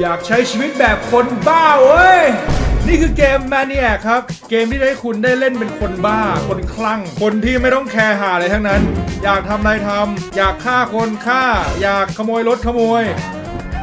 อยากใช้ชีวิตแบบคนบ้าเว้ย นี่คือเกม Maniac ครับ เกมที่ให้คุณได้เล่นเป็นคนบ้า คนคลั่ง คนที่ไม่ต้องแคร์หาอะไรทั้งนั้น อยากทำอะไรทำ อยากฆ่าคนฆ่า อยากขโมยรถขโมย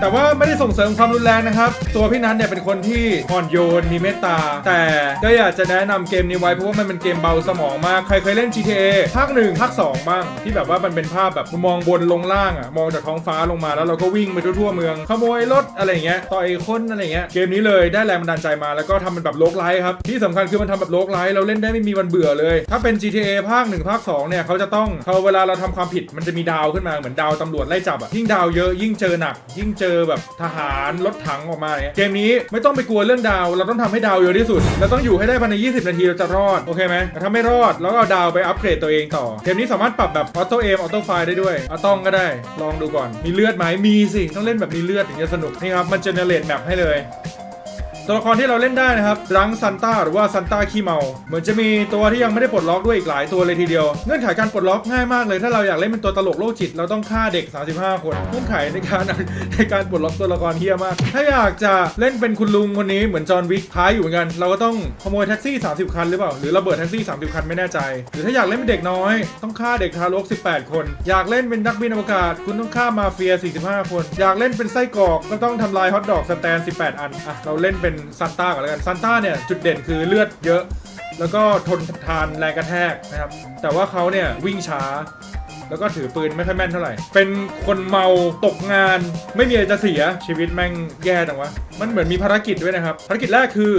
แต่ว่าไม่ได้ส่งเสริมความรุนแรงนะครับ ตัวพี่นัทเนี่ยเป็นคนที่อ่อนโยนมีเมตตา แต่ก็อยากจะแนะนำเกมนี้ไว้เพราะว่ามันเป็นเกมเบาสมองมาก ใครเคยเล่น GTA ภาคหนึ่งภาค2บ้าง ที่แบบว่ามันเป็นภาพแบบมองบนลงล่างอะมองจากท้องฟ้าลงมาแล้วเราก็วิ่งไปทั่วเมืองขโมยรถอะไรเงี้ยต่อยคนอะไรเงี้ยเกมนี้เลยได้แรงบันดาลใจมาแล้วก็ทำเป็นแบบโลกไลท์ครับที่สำคัญคือมันทำแบบโลกไลท์เราเล่นได้ไม่มีวันเบื่อเลย ถ้าเป็น GTA ภาค1ภาค2เนี่ยเขาจะต้องพอเวลาเราทำความผิดมันจะมีดาวขึ้นมาเหมือนดาวตำรวจไล่จับอะยิ่งดาวเยอะยิ่งเจอหนัก ยิ่งเจออแบบทหารรถถังออกมาเนี่ยเกมนี้ไม่ต้องไปกลัวเรื่องดาว เราต้องทำให้ดาวเยอะที่สุด เราต้องอยู่ให้ได้ภายใน 20 นาทีเราจะรอด โอเคไหมถ้าไม่รอด แล้วก็เอาดาวไปอัปเกรดตัวเองต่อ เกมนี้สามารถปรับแบบออโต้เอมออโต้ไฟได้ด้วยเอาต้องก็ได้ ลองดูก่อน มีเลือดไหมมีสิ ต้องเล่นแบบมีเลือดถึงจะสนุก นี่ครับ มันเจเนเรตแบบให้เลย ตัวละครที่เราเล่นได้นะครับรังซันต้าหรือว่าซันต้าขี้เมาเหมือนจะมีตัวที่ยังไม่ได้ปลดล็อกด้วยอีกหลายตัวเลยทีเดียว เงื่อนไขการปลดล็อกง่ายมากเลย ถ้าเราอยากเล่นเป็นตัวตลกโรคจิต เราต้องฆ่าเด็ก 35 คน เงื่อนไขในการในการปลดล็อกตัวละครเฮียมาก ถ้าอยากจะเล่นเป็นคุณลุงคนนี้เหมือนจอห์นวิกท้ายอยู่เหมือนกัน เราก็ต้องขโมยแท็กซี่ 30 คันหรือเปล่า หรือระเบิดแท็กซี่ 30 คันไม่แน่ใจ หรือถ้าอยากเล่นเป็นเด็กน้อย ต้องฆ่าเด็กทารก 18 คน อยากเล่นเป็นนักบินอวกาศ คุณต้องฆ่ามาเฟีย 45 คน อยากเล่นเป็นไส้กรอกก็ต้องทำลายฮอทดอกสแตน 18 อันอะเราเล่นเป็นซันต้าก่อนแล้วกันซันต้าเนี่ยจุดเด่นคือเลือดเยอะ แล้วก็ทนทานแรงกระแทกนะครับ แต่ว่าเขาเนี่ยวิ่งช้า แล้วก็ถือปืนไม่ค่อยแม่นเท่าไหร่ เป็นคนเมาตกงาน ไม่มีอะไรจะเสียชีวิตแม่งแย่จังวะ มันเหมือนมีภารกิจด้วยนะครับ ภารกิจแรกคือ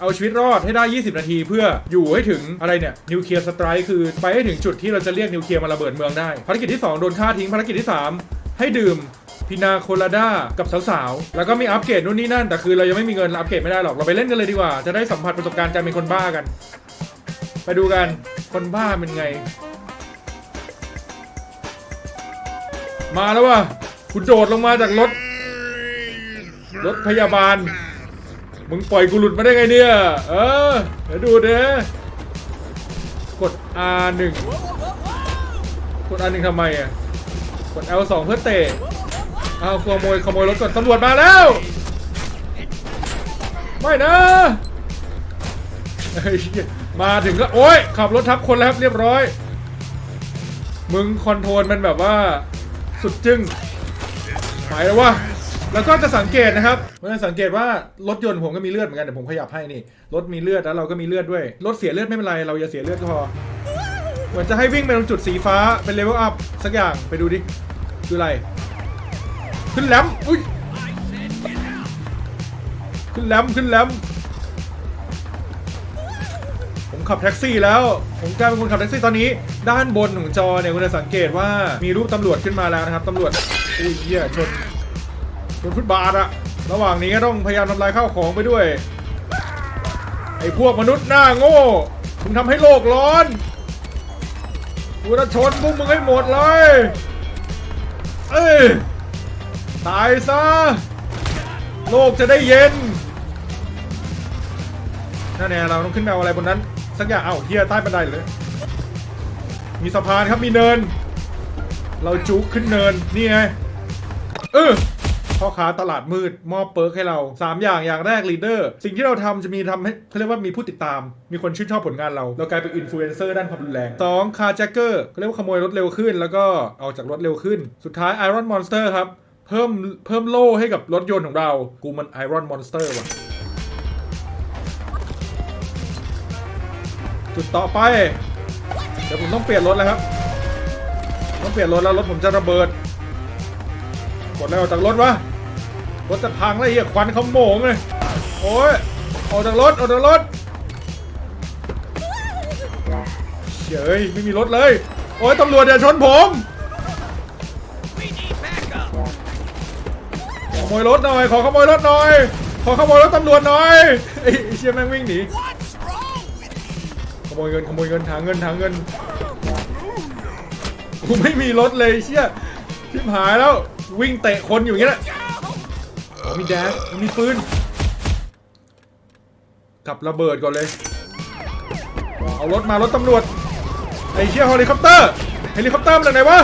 เอาชีวิตรอดให้ได้ 20 นาทีเพื่ออยู่ให้ถึงอะไรเนี่ยนิวเคลียร์สไตร์คือไปให้ถึงจุดที่เราจะเรียกนิวเคลียร์มาระเบิดเมืองได้ ภารกิจที่ 2 โดนฆ่าทิ้งภารกิจที่ 3 ให้ดื่ม พินาโคลาด้ากับสาวๆ แล้วก็มีอัปเกรดนู่นนี่นั่น แต่คือเรายังไม่มีเงินอัปเกรดไม่ได้หรอก เราไปเล่นกันเลยดีกว่า จะได้สัมผัสประสบการณ์การเป็นคนบ้ากัน ไปดูกัน คนบ้าเป็นไง มาแล้วว่ะคุณโดดลงมาจากรถ รถพยาบาล มึงปล่อยกูหลุดมาได้ไงเนี่ย เออ เดี๋ยวดูเด้กด R1 กด R1 ทำไมอะ กด L2 เพื่อเตะ เอาขโมยขโมยรถก่อนตำรวจมาแล้ว ไม่นะมาถึงก็โอ๊ยขับรถทับคนแล้วครับเรียบร้อย มึงคอนโทรลมันแบบว่าสุดจึ้งไปแล้ววะแล้วก็จะสังเกตนะครับมันจะสังเกตว่ารถยนต์ผมก็มีเลือดเหมือนกันเดี๋ยวผมขยับให้นี่รถมีเลือดแล้วเราก็มีเลือดด้วยรถเสียเลือดไม่เป็นไรเราอย่าเสียเลือดก็พอเหมือนจะให้วิ่งไปตรงจุดสีฟ้าเป็นเลเวลอัพสักอย่างไปดูดิคืออะไร ขึ้นแลมอุ้ยขึ้นแลมขึ้นแลมผมขับแท็กซี่แล้ว ผมกลายเป็นคนขับแท็กซี่ตอนนี้ ด้านบนของจอเนี่ยคุณจะสังเกตว่ามีรูปตำรวจขึ้นมาแล้วนะครับตำรวจอุ้ยเหี้ยชนชนฟุตบาทอะระหว่างนี้ก็ต้องพยายามทำลายข้าวของไปด้วยไอ้พวกมนุษย์หน้าโง่มึงทำให้โลกร้อนกูจะชนพวกมึงให้หมดเลย เอ้ย ตายซะ โลกจะได้เย็นนั่นแน่เราต้องขึ้นไปเอาอะไรบนนั้น สักอย่างเอาเฮียใต้บันไดเลย มีสะพานครับมีเนิน เราจุกขึ้นเนินนี่ไงเออพ่อค้าตลาดมืดมอบเปิร์กให้เรา 3 อย่างอย่างแรกลีดเดอร์ สิ่งที่เราทำจะมีทำให้เขาเรียกว่ามีผู้ติดตาม มีคนชื่นชอบผลงานเรา เรากลายเป็นอินฟลูเอนเซอร์ด้านความรุนแรง 2. คาร์แจ็คเกอร์เขาเรียกว่าขโมยรถเร็วขึ้น แล้วก็ออกจากรถเร็วขึ้น สุดท้ายไอรอนมอนสเตอร์ครับ เพิ่มเพิ่มโล่ให้กับรถยนต์ของเรา กูมันไอรอนมอนสเตอร์ว่ะ จุดต่อไป เดี๋ยวผมต้องเปลี่ยนรถแล้วครับ ต้องเปลี่ยนรถแล้วรถผมจะระเบิด กดแล้วออกจากรถวะ รถจะพังแล้วเหี้ยควันเขาโมงเลย โอ้ย ออกจากรถ ออกจากรถเฉยไม่มีรถเลย โอ้ยตำรวจอย่าชนผม โมยรถหน่อย ขอขโมยรถหน่อย ขอขโมยรถตำรวจหน่อยไอ้เชี่ยแม่งวิ่งหนีขโมยเงินขโมยเงินหาเงินหาเงินกูไม่มีรถเลยเชี่ยชิบหายแล้ววิ่งเตะคนอยู่อย่างเงี้ยแหละมีแดชมีปืนกลับระเบิดก่อนเลย เอารถมารถตำรวจ ไอ้เชี่ยเฮลิคอปเตอร์ เฮลิคอปเตอร์มาจากไหนวะ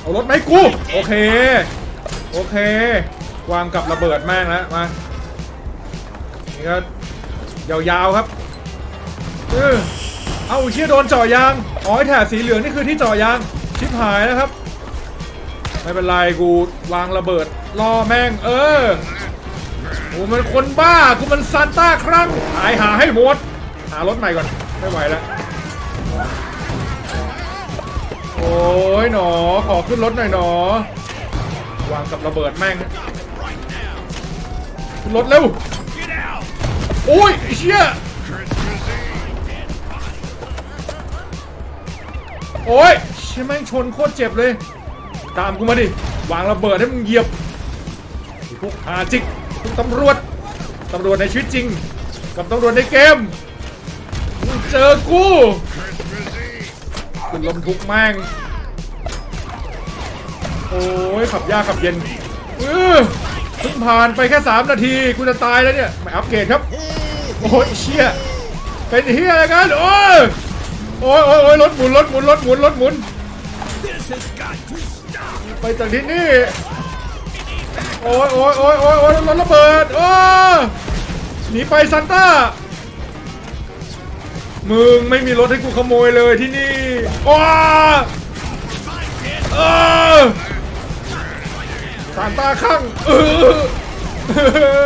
เอารถมาให้กู โอเค โอเค วางกับระเบิดแม่งแล้วมานี่ก็ยาวๆครับเออเอาเชี่ยโดนเจ่อยางอ๋อแถบสีเหลืองนี่คือที่เจ่อยางชิบหายนะครับ ไม่เป็นไรกูวางระเบิดล่อแม่งเออกูมันคนบ้ากูมันซานต้าครั้งหายหาให้หมดหารถใหม่ก่อนไม่ไหวแล้วโอ้ยหนอขอขึ้นรถหน่อยหนอวางกับระเบิดแม่ง รถเร็วโอ้ยเชี่ยโอ้ยเชี่ยแม่งชนโคตรเจ็บเลย ตามกูมาดิวางระเบิดให้มึงเหยียบพวกหาจิกพวกตำรวจตำรวจในชีวิตจริง กับตำรวจในเกมมึงเจอกูขึ้นลมทุกแม่งโอ้ยขับยากขับเย็นเออ พิ่งผ่านไปแค่ 3 นาทีกูจะตายแล้วเนี่ยไม่อัปเกรดครับ โอ้ยเชี่ยเป็นเฮียอะไรกันโอ้ยโอ้ยโอ้ยโอ้ยรถหมุนรถหมุนรถหมุนรถหมุนไปจากที่นี่โอ้ยโอ้ยโอ้ยโอ้ยโอ้ยรถระเบิดโอ้ยหนีไปซันต้ามึงไม่มีรถให้กูขโมยเลยที่นี่โอ้ยเออ ซานต้าข้างเออ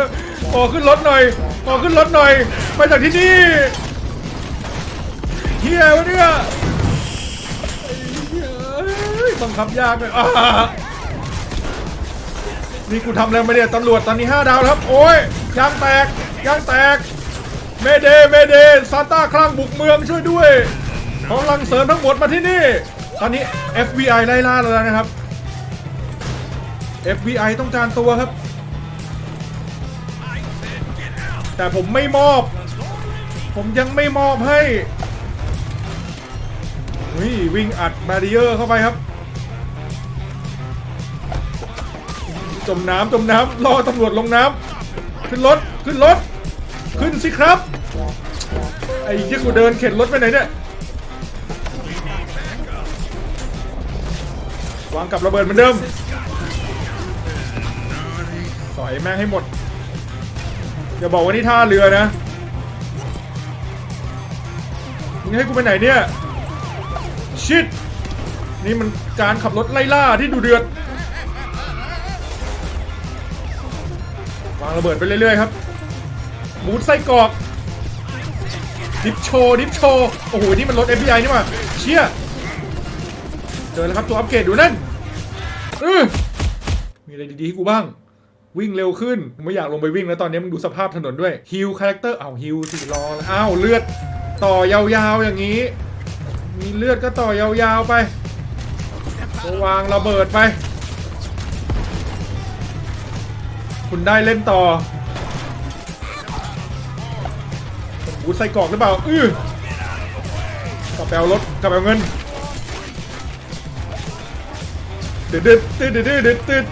ขอขึ้นรถหน่อยขอขึ้นรถหน่อย ไปจากที่นี่เฮียวะเนี่ยบังคับยากเลยนี่กูทำอะไรไมาเนี่ยตำรวจตอนนี้ 5 ดาวแล้วครับ โอ้ยยางแตกยางแตก เมเดเมเดซานต้าคลั่งบุกเมืองช่วยด้วยกำลังเสริมทั้งหมดมาที่นี่ ตอนนี้ FBI ไล่ล่าเราแล้วนะครับ FBI ต้องการตัวครับ แต่ผมไม่มอบ ผมยังไม่มอบให้นี่วิ่งอัดบาริเออร์เข้าไปครับ จมน้ำจมน้ำรอตำรวจลงน้ำขึ้นรถขึ้นรถ ขึ้นสิครับ ไอ้ที่กูเดินเข็นรถไปไหนเนี่ยวางกับระเบิดเหมือนเดิม อยแม่งให้หมด อย่าบอกว่านี่ท่าเรือนะมึงให้กูไปไหนเนี่ย ชิด นี่มันการขับรถไล่ล่าที่ดูเดือด วางระเบิดไปเรื่อยๆครับบูทไส้กรอก ดิฟโชดิฟโชโอ้โห นี่มันรถ FBI นี่ว่าเชี่ย เจอแล้วครับตัวอัปเกรดดูนั่นเออมีอะไรดีๆให้กูบ้าง วิ่งเร็วขึ้นไม่อยากลงไปวิ่งแล้วตอนนี้มึงดูสภาพถนนด้วยฮิลคาแรคเตอร์อ้าวฮิลสี่ล้ออ้าวเลือดต่อยาวๆอย่างนี้ มีเลือดก็ต่อยาวๆไปวางระเบิดไป คุณได้เล่นต่อบูใส่กรอกหรือเปล่า อื้อกลับไปเอารถกลับไปเอาเงินตืดตืดตืดตืดตืดตืด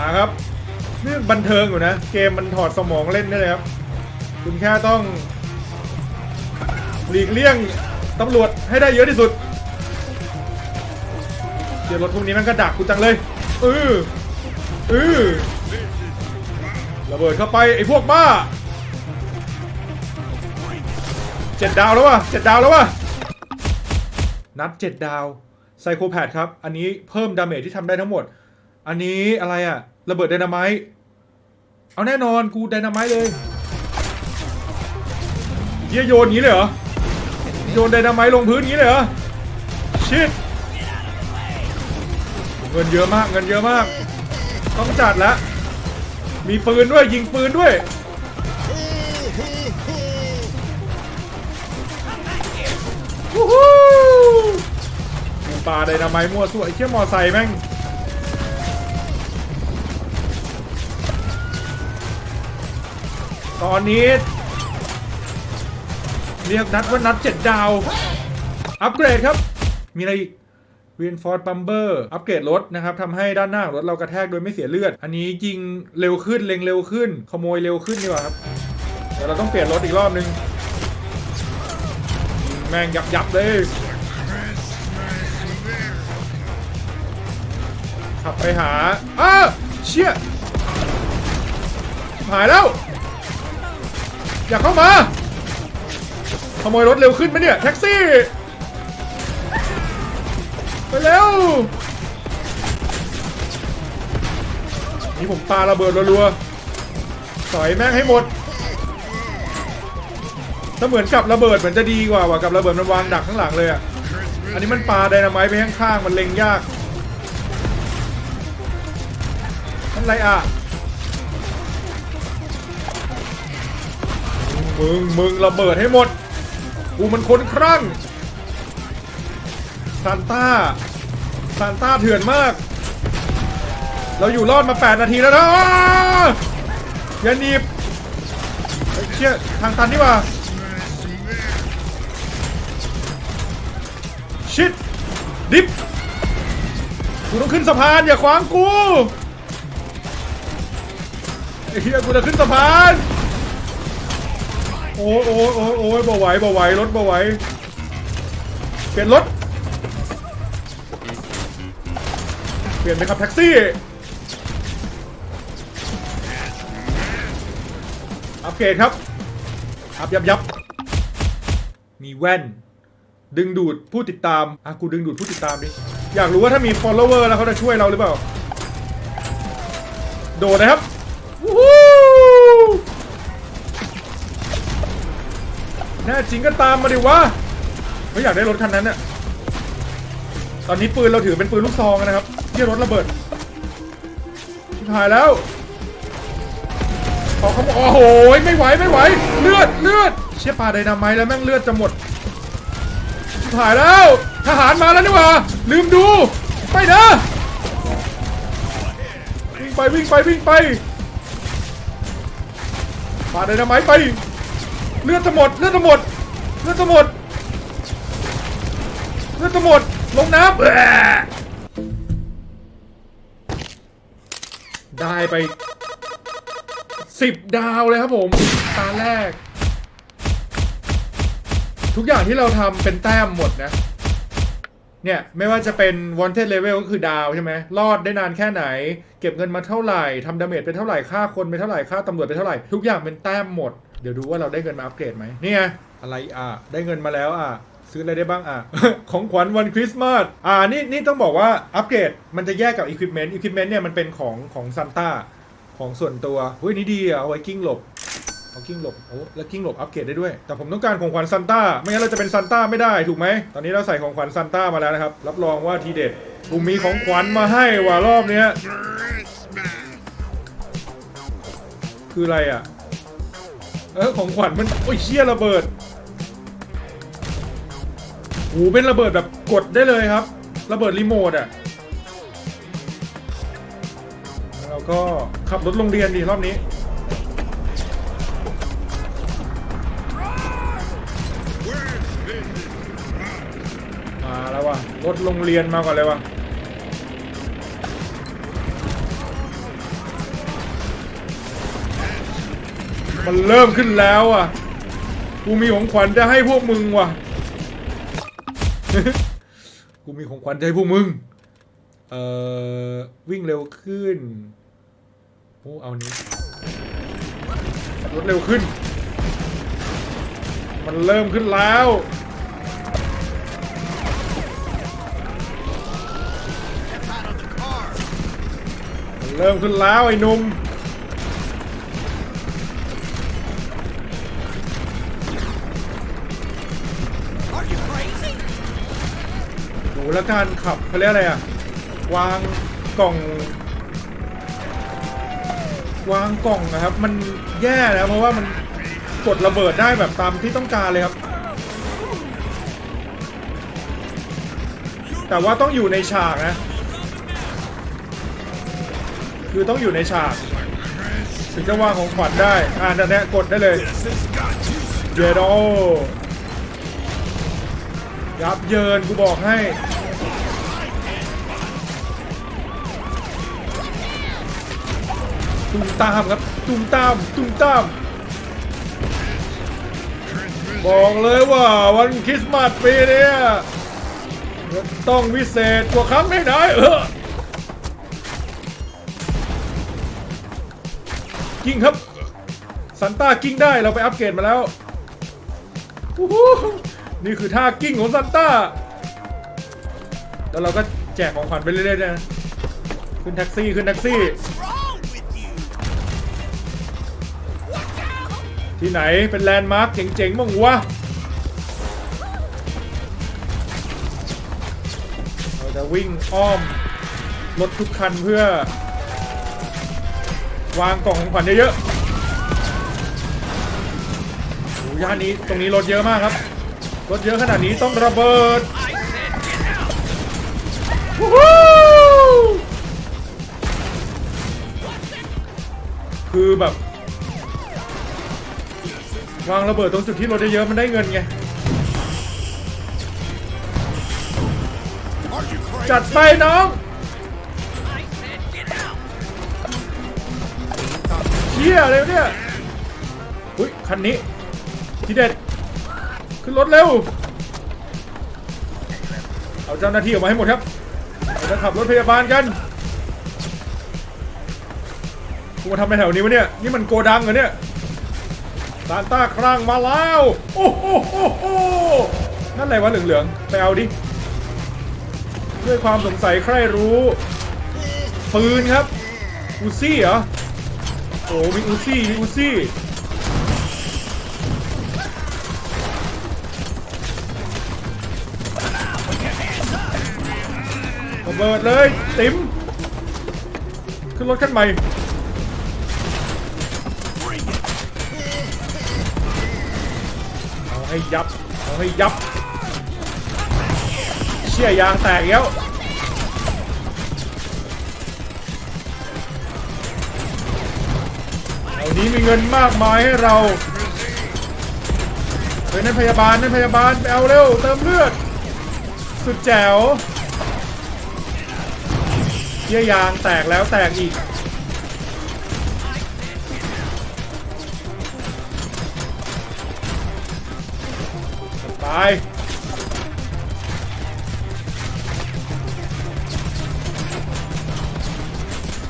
มาครับนี่บันเทิงอยู่นะ เกมมันถอดสมองเล่นได้เลยครับ คุณแค่ต้องหลีกเลี่ยงตำรวจให้ได้เยอะที่สุด เดี๋ยวรถพวกนี้มันก็ดักกูจังเลยเออเออระเบิดเข้าไปไอ้พวกบ้าเจ็ดดาวแล้ววะเจ็ดดาวแล้ววะนัดเจ็ดดาวไซโคแพดครับ อันนี้เพิ่มดาเมจที่ทำได้ทั้งหมด อันนี้อะไรอะ ระเบิดไดนาไมต์เอาแน่นอนกูไดนาไมต์เลยเยี่ยโยนงี้เลยเหรอโยนไดนาไมต์ลงพื้นงี้เลยเหรอชิดเงินเยอะมากเงินเยอะมาก ต้องจัดแล้วมีปืนด้วยยิงปืนด้วยวู้ฮู้กูปาไดนาไมต์มั่วซั่วไอ้เชี่ยมอไซค์แม่ง ตอนนี้ เรียกนัดว่านัดเจ็ดดาว อัปเกรดครับ มีอะไรอีก Reinforced Bumper อัปเกรดรถนะครับทำให้ด้านหน้าของรถเรากระแทกโดยไม่เสียเลือด อันนี้ยิงเร็วขึ้นเล็งเร็วขึ้น ขโมยเร็วขึ้นดีกว่าครับเดี๋ยวเราต้องเปลี่ยนรถอีกรอบนึงยิงแม่งยับยับเลยขับไปหาอ้าเชี่ยหายแล้ว อย่าเข้ามาขโมยรถเร็วขึ้นไหมเนี่ย แท็กซี่ ไปเร็วนี่ผมปาระเบิดรัวๆสอยแม่งให้หมด ถ้าเหมือนกับระเบิดเหมือนจะดีกว่าว่ะกับระเบิดมันวางดักข้างหลังเลยอะ อันนี้มันปาไดนาไมต์ไปข้างๆมันเล็งยากนั่นไรอะ มึง มึงระเบิดให้หมด กูมันคนครั่งซานต้าซานต้าเถื่อนมาก เราอยู่รอดมา 8 นาทีแล้วนะอ้าอย่าหนีบเฮ้ยเชี่ยทางตันนี่ว่าชิดดิฟกูต้องขึ้นสะพานอย่าขวางกูไอ้เหี้ยกูจะขึ้นสะพาน โอ้ยโอ้ยโอ้ยโอ้ยบ่ไหวบ่ไหวรถบ่ไหวเปลี่ยนรถ เปลี่ยนไปขับแท็กซี่ อัปเกรดครับ อัพยับยับ มีแว่น ดึงดูดผู้ติดตาม อะกูดึงดูดผู้ติดตามดิ อยากรู้ว่าถ้ามี follower แล้วเขาจะช่วยเราหรือเปล่า โดดนะครับ น่จริงก็ตามมาดิวะไม่อยากได้รถคันนั้นน่ะตอนนี้ปืนเราถือเป็นปืนลูกซองนะครับเที่รถระเบิดชิบหายแล้วขอเขาบอกโอ้โหไม่ไหวไม่ไหว เลือดเลือดเชี่ยปลาไดนาไมต์แล้วแม่งเลือดจะหมดถ่ายแล้ว ทหารมาแล้วนี่หว่า ลืมดู ไปนะวิ่งไปวิ่งไปวิ่งไปปลาไดนาไมต์ไป เลือดจะหมดเลือดจะหมดเลือดจะหมดเลือดจะหมดลงน้ำแอะได้ไปสิบดาวเลยครับผมตาแรก ทุกอย่างที่เราทำเป็นแต้มหมดนะเนี่ยไม่ว่าจะเป็น wanted level ก็คือดาวใช่ไหมรอดได้นานแค่ไหน เก็บเงินมาเท่าไหร่ทำดาเมจไปเท่าไหร่ค่าคนไปเท่าไหร่ค่าตำรวจไปเท่าไหร่ ทุกอย่างเป็นแต้มหมด เดี๋ยวดูว่าเราได้เงินมาอัปเกรดไหมนี่ไงอะไรอะได้เงินมาแล้วอะซื้ออะไรได้บ้างอะ ของขวัญวันคริสต์มาสอ่านี่นี่ต้องบอกว่าอัปเกรดมันจะแยกกับ equipment equipment เนี่ยมันเป็นของของซันต้าของส่วนตัวเฮ้ยนี่ดีอะเอาไว้กิ้งหลบเอากิ้งหลบโอ้แล้วกิ้งหลบอัปเกรดได้ด้วย แต่ผมต้องการของขวัญซันต้าไม่งั้นเราจะเป็นซันต้าไม่ได้ถูกไหมตอนนี้เราใส่ของขวัญซันต้ามาแล้วนะครับ รับรองว่าทีเด็ดกูมีของขวัญมาให้ว่ารอบเนี้ยคืออะไรอะเออของขวัญมันโอ้ยเชี่ยระเบิดโหูเป็นระเบิดแบบกดได้เลยครับ ระเบิดรีโมทอะแล้วก็ขับรถโรงเรียนดีรอบนี้มาแล้วว่ะรถโรงเรียนมาก่อนเลยว่ะ มันเริ่มขึ้นแล้วอะ กูมีของขวัญจะให้พวกมึงว่ะ กูมีของขวัญจะให้พวกมึง เอ่อ วิ่งเร็วขึ้นโอ้เอานี้รถเร็วขึ้น มันเริ่มขึ้นแล้วเริ่มขึ้นแล้วไอ้นุ่ม แล้วการขับเขาเรียกอะไรอะ วางกล่อง วางกล่องนะครับ มันแย่แล้วเพราะว่ามันกดระเบิดได้แบบตามที่ต้องการเลยครับ แต่ว่าต้องอยู่ในฉากนะ คือต้องอยู่ในฉากถึงจะวางของขวัญได้อ่านั่นแหละกดได้เลยเยโดยับเยินกูบอกให้ ตุ้มตามครับตุ้มตามตุ้มตาม บอกเลยว่าวันคริสต์มาสปีนี้ต้องวิเศษกว่าครั้งไหนๆเออกิ้งครับซันต้ากิ้งได้เราไปอัปเกรดมาแล้วนี่คือท่ากิ้งของซันต้า แล้วเราก็แจกของขวัญไปเรื่อยๆนะขึ้นแท็กซี่ขึ้นแท็กซี่ ที่ไหนเป็นแลนด์มาร์คเจ๋งๆบ้างวะเราจะวิ่งอ้อมรถทุกคันเพื่อ วางกล่องของขวัญเยอะๆโอ้ย่านนี้ตรงนี้รถเยอะมากครับ รถเยอะขนาดนี้ต้องระเบิดคือแบบ วางระเบิดตรงจุดที่รถเยอะๆมันได้เงินไง จัดไปน้อง เชี่ยอะไรวะเนี่ย อุ้ยคันนี้ ทีเด็ด ขึ้นรถเร็ว เอาเจ้าหน้าที่ออกมาให้หมดครับเราจะขับรถพยาบาลกันกูมาทำในแถวนี้วะเนี่ย นี่มันโกดังเหรอเนี่ย ซานต้าครั้งมาแล้ว โอ้โหนั่นอะไรวะเหลืองๆ ไปเอาดิ ด้วยความสงสัยใครรู้ ปืนครับ อูซี่เหรอ โอ้มีอูซี่มีอูซี่ระเบิดเลย ติ๋มขึ้นรถคันใหม่ ให้ยับเอาให้ยับ เชี่ยยางแตกแล้วเอานี้มีเงินมากมายให้เราเฮ้ยนั่นพยาบาลนั่นพยาบาลไปเอาเร็วเติมเลือด สุดแจ๋วเชี่ยยางแตกแล้วแตกอีก ไป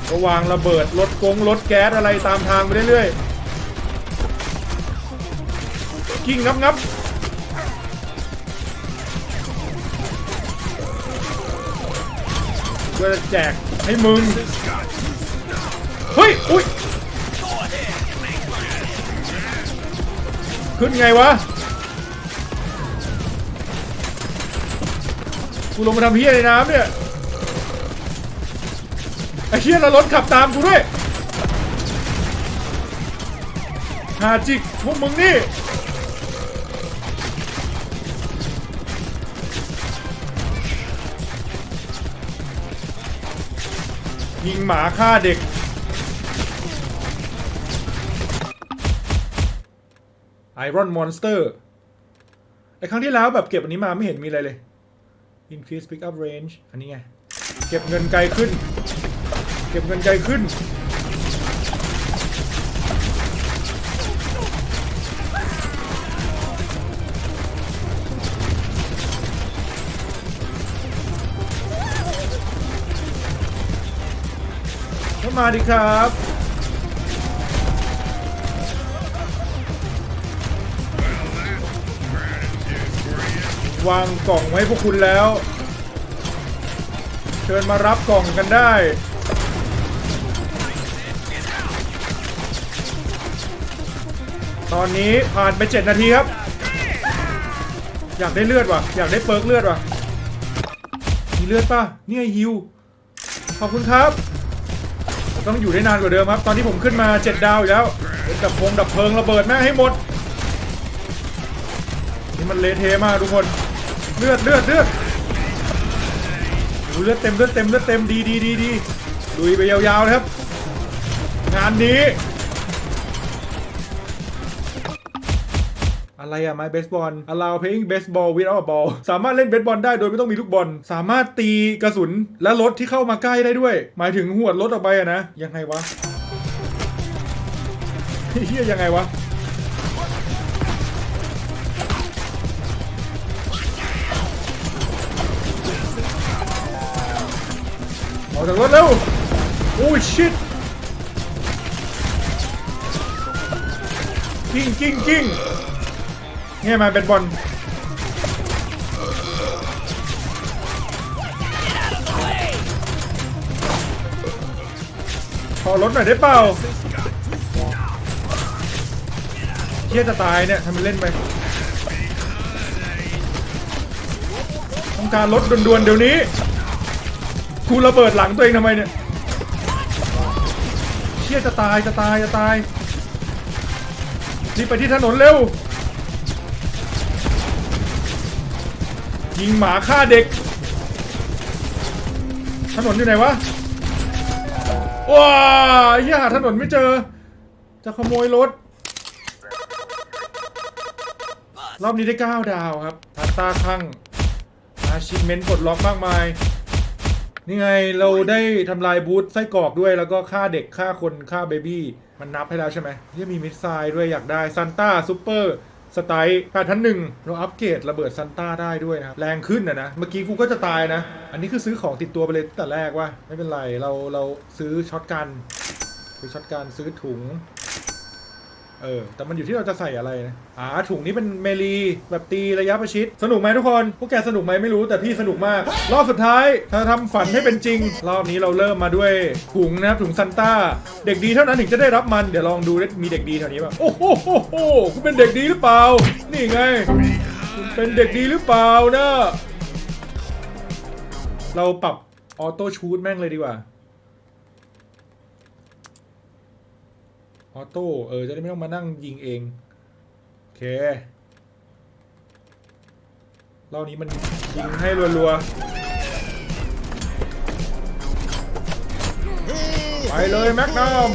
ก็วางระเบิดรถกงรถแก๊สอะไรตามทางไปเรื่อยๆกิ้งงับงับเพื่อจะแจกให้มึง เฮ้ย อุ้ย ขึ้นไงวะ ลงมาทำเฮียในน้ำเนี่ยไอ้เฮียแล้วรถขับตามกูด้วยหาจิกพวกมึงนี่ยิงหมาฆ่าเด็ก ไอรอนมอนสเตอร์ไอครั้งที่แล้วแบบเก็บอันนี้มาไม่เห็นมีอะไรเลย increase pickup range อันนี้ไง เก็บเงินไกลขึ้น เก็บเงินไกลขึ้น เข้ามาดิครับ วางกล่องไว้พวกคุณแล้ว เชิญมารับกล่องกันได้ ตอนนี้ผ่านไป 7 นาทีครับ อยากได้เลือดว่ะ อยากได้เปิร์กเลือดว่ะ มีเลือดป่ะเนี่ยฮิว ขอบคุณครับ ต้องอยู่ได้นานกว่าเดิมครับ ตอนนี้ผมขึ้นมา 7 ดาวอีกแล้วดับพงดับเพลิงระเบิดแม่งให้หมดนี่มันเละเทมากทุกคน เลือดเลือดเลือดเลือดเต็มเลือดเต็มเลือดเต็มดีดีดีดีลุยไปยาวๆเลยครับ งานนี้ อะไรอะไม้เบสบอล allow playing baseball without a ball สามารถเล่นเบสบอลได้โดยไม่ต้องมีลูกบอล สามารถตีกระสุนและรถที่เข้ามาใกล้ได้ด้วย หมายถึงหวดรถออกไปอะนะ ยังไงวะเฮียยังไงวะ ออกจากรถเร็วโอ้ยชิตกิ้งกิ้งกิ้งเนี่ยมาเป็นบอลขอรถหน่อยได้เปล่าเชี่ยจะตายเนี่ยทำเป็นเล่นไปต้องการรถด่วนๆเดี๋ยวนี้ กูระเบิดหลังตัวเองทำไมเนี่ยเชี่ยจะตายจะตายจะตายรีบไปที่ถนนเร็ว ยิงหมาฆ่าเด็ก ถนนอยู่ไหนวะว้าเหี้ยหาถนนไม่เจอ จะขโมยรถ รอบนี้ได้ 9 ดาวครับพาสต้าคลั่งอาชิเมนต์ปลดล็อกมากมาย นี่ไงเราได้ทำลายบูธไส้กรอกด้วยแล้วก็ฆ่าเด็กฆ่าคนฆ่าเบบี้มันนับให้แล้วใช่ไหมยังมีมิสไซล์ด้วยอยากได้ซันต้าซูเปอร์สไตล์แปดพันหนึ่งเราอัปเกรดระเบิดซันต้าได้ด้วยนะครับ แรงขึ้นนะนะ เมื่อกี้กูก็จะตายนะ อันนี้คือซื้อของติดตัวไปเลยตั้งแต่แรกว่า ไม่เป็นไร เราเราซื้อช็อตกัน ซื้อช็อตกันซื้อถุง เออ แต่มันอยู่ที่เราจะใส่อะไรนะอ่าถุงนี้เป็นเมลีแบบตีระยะประชิด สนุกไหมทุกคน พวกแกสนุกไหมไม่รู้แต่พี่สนุกมาก รอบสุดท้ายถ้าทำฝันให้เป็นจริง รอบนี้เราเริ่มมาด้วยถุงนะครับถุงซันต้า เด็กดีเท่านั้นถึงจะได้รับมัน เดี๋ยวลองดูมีเด็กดีแถวนี้ป่ะ โอ้โหโหโหคุณเป็นเด็กดีหรือเปล่า นี่ไง คุณเป็นเด็กดีหรือเปล่านะ เราปรับออโต้ชูดแม่งเลยดีกว่า ออโต้เออจะได้ไม่ต้องมานั่งยิงเอง โอเครอบนี้มันยิงให้รัวๆ ไปเลยแม็กนัม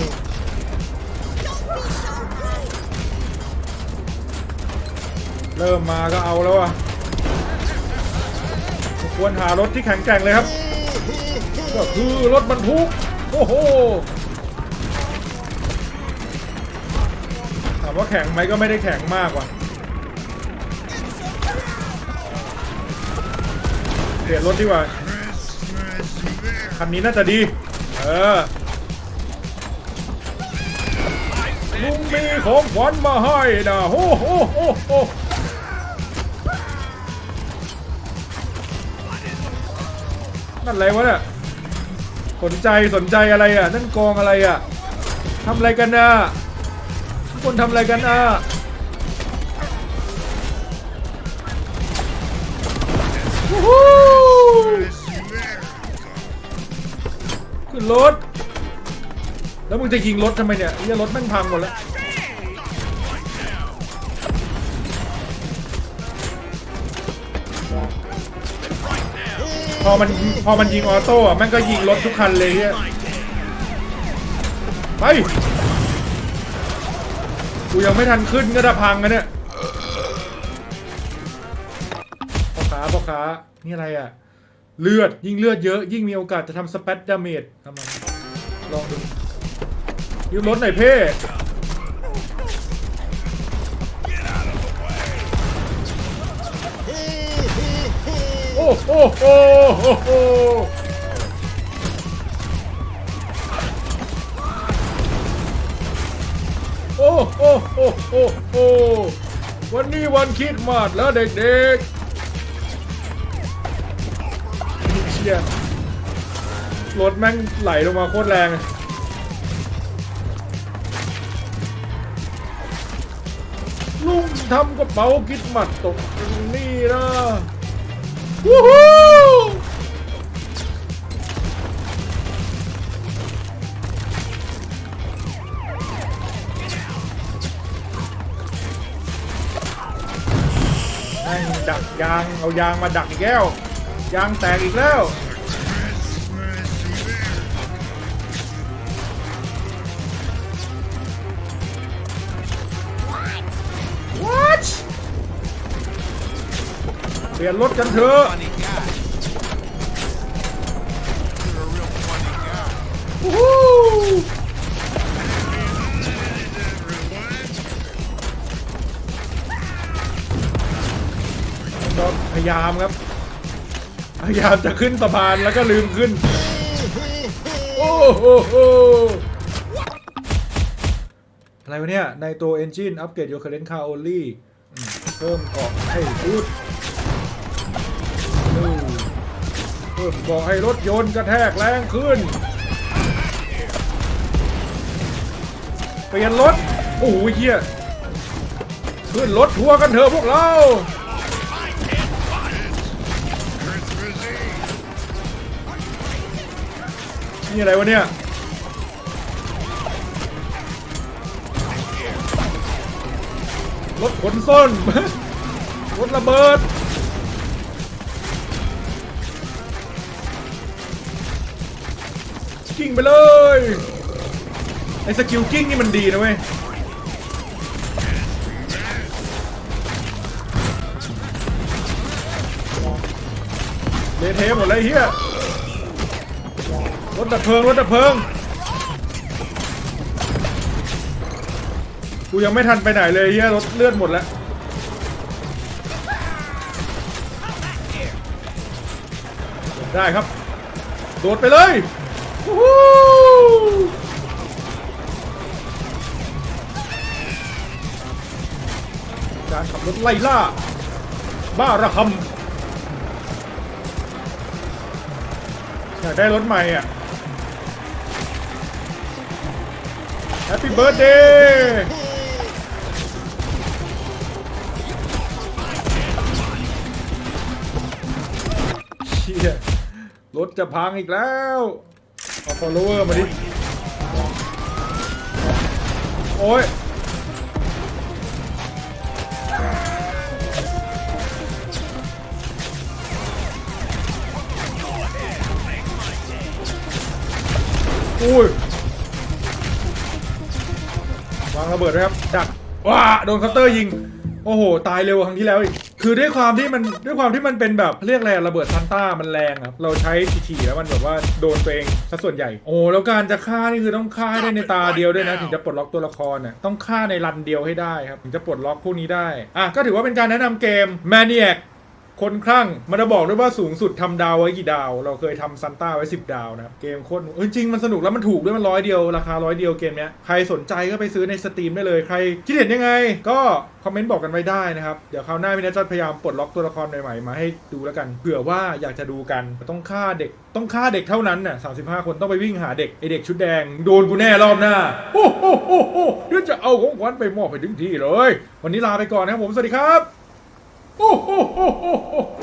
เริ่มมาก็เอาแล้วอะควรหารถที่แข็งแกร่งเลยครับ ก็คือรถบรรทุก โอ้โห ว่าแข็งไหมก็ไม่ได้แข็งมากว่ะเปลี่ยนรถดีกว่าคันนี้น่าจะดี เออลุงมีของขวัญมาให้นะโอ้โหโอ้โหนั่นอะไรวะเนี่ยสนใจสนใจอะไรอะ นั่นกองอะไรอะทำอะไรกันน่ะ คนทำอะไรกันอะขึ้นรถ แล้วมึงจะยิงรถทำไมเนี่ยไอ้รถแม่งพังหมดแล้วพอมันพอมันยิงออโต้อะแม่งก็ยิงรถทุกคันเลยเฮียไป กูยังไม่ทันขึ้นก็จะพังกันเนี่ยพ่อค้าพ่อค้านี่อะไรอะ เลือดยิ่งเลือดเยอะ ยิ่งมีโอกาสจะทำสเปตดาเมจทำมันลองดูยืมรถหน่อยเพ่โอ้โหโอ้โอ้ อ้โหโอ้โหโอ้วันนี้วันคิดมาสแล้วเด็กๆเชียรถแม่งไหลลงมาโคตรแรงลุงทำกระเป๋าคิดมัดตกตรงนี้นะวู้ฮู้ แม่งดักยาง เอายางมาดักอีกแล้ว ยางแตกอีกแล้ว What เปลี่ยนรถกันเถอะ ก็พยายามครับ พยายามจะขึ้นสะพานแล้วก็ลืมขึ้น โอ้โหอะไรวะเนี่ย ในตัว Engine Upgrade Your Current Car Only เพิ่มเกาะให้พูดเพิ่มเกาะให้รถยนต์กระแทกแรงขึ้น เปลี่ยนรถ โอ้โหเฮียขึ้นรถทัวร์กันเถอะพวกเรา นี่อะไรวะเนี่ยรถขนส้นรถระเบิดกิ้งไปเลยไอ้สกิลกิ้งนี่มันดีนะเว้ยเลเทหมดเลยเฮีย รถดับเพลิงรถดับเพลิงกูยังไม่ทันไปไหนเลยเฮียรถเลือดหมดแล้วได้ครับ โดดไปเลยวู้ฮู้การขับรถไล่ล่า บ้าระคำอยากได้รถใหม่อะ ปี้เบิร์ดเดย์เชี่ยรถจะพังอีกแล้ว เอา follower มาดิ โอ้ยอุ้ย ระเบิดด้วยครับดักว้าโดนคัตเตอร์ยิง โอ้โห ตายเร็วกว่าครั้งที่แล้วอีก คือด้วยความที่มันด้วยความที่มันเป็นแบบเรียกอะไรอะระเบิดซันต้ามันแรงครับ เราใช้ถี่ๆแล้วมันแบบว่าโดนตัวเองซะส่วนใหญ่ โอ้แล้วการจะฆ่านี่คือต้องฆ่าให้ได้ในตาเดียวด้วยนะ ถึงจะปลดล็อกตัวละครน่ะต้องฆ่าในรันเดียวให้ได้ครับถึงจะปลดล็อกพวกนี้ได้อะก็ถือว่าเป็นการแนะนำเกม Maniac คนคลั่งมันจะบอกด้วยว่าสูงสุดทำดาวไว้กี่ดาว เราเคยทำซันต้าไว้10ดาวนะครับ เกมโคตรเออจริงมันสนุกแล้วมันถูกด้วยมันร้อยเดียว ราคาร้อยเดียวเกมเนี้ย ใครสนใจก็ไปซื้อในสตรีมได้เลย ใครคิดเห็นยังไง ก็คอมเมนต์บอกกันไว้ได้นะครับ เดี๋ยวคราวหน้าพี่นัทจะพยายามปลดล็อกตัวละครใหม่ๆมาให้ดูแล้วกันเผื่อว่าอยากจะดูกันต้องฆ่าเด็กต้องฆ่าเด็กเท่านั้นน่ะ35คนต้องไปวิ่งหาเด็กไอเด็กชุดแดงโดนกูแน่รอบหน้าโอ้โหโอ้โหเดี๋ยวจะเอาของขวัญไปมอบให้ถึงที่เลย วันนี้ลาไปก่อนนะครับผมสวัสดีครับ 호호호호호.